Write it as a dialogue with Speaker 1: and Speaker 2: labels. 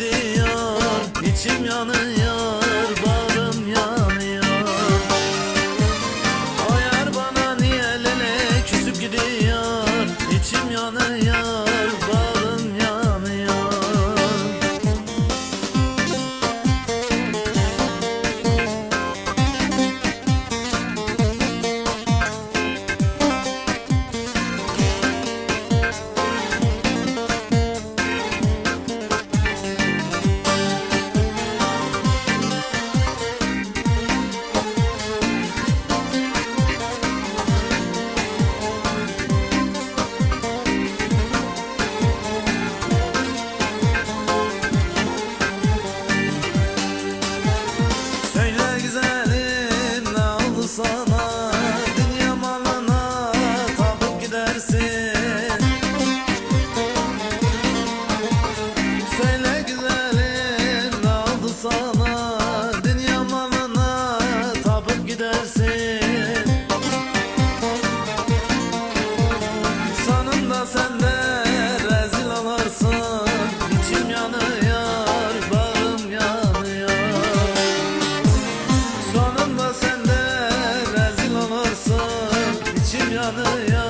Speaker 1: gidiyor. İçim yanıyor. sen de rezil olursun. İçim yanıyor, bağım yanıyor. Sonunda sen de rezil olursun. İçim yanıyor.